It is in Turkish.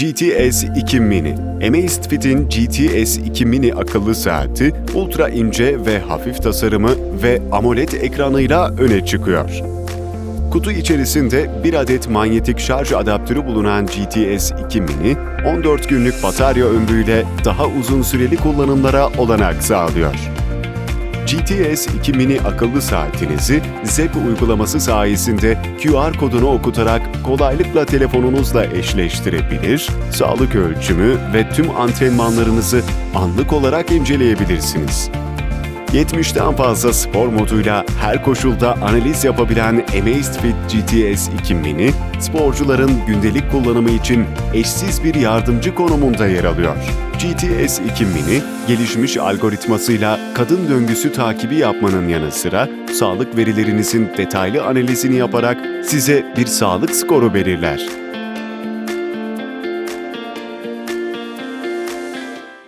GTS 2 Mini Amazfit'in GTS 2 Mini akıllı saati, ultra ince ve hafif tasarımı ve AMOLED ekranıyla öne çıkıyor. Kutu içerisinde bir adet manyetik şarj adaptörü bulunan GTS 2 Mini, 14 günlük batarya ömrüyle daha uzun süreli kullanımlara olanak sağlıyor. GTS 2 Mini akıllı saatinizi ZEP uygulaması sayesinde QR kodunu okutarak kolaylıkla telefonunuzla eşleştirebilir, sağlık ölçümü ve tüm antrenmanlarınızı anlık olarak inceleyebilirsiniz. 70'ten fazla spor moduyla her koşulda analiz yapabilen Amazfit GTS 2 Mini, sporcuların gündelik kullanımı için eşsiz bir yardımcı konumunda yer alıyor. GTS 2 Mini, gelişmiş algoritmasıyla kadın döngüsü takibi yapmanın yanı sıra sağlık verilerinizin detaylı analizini yaparak size bir sağlık skoru belirler.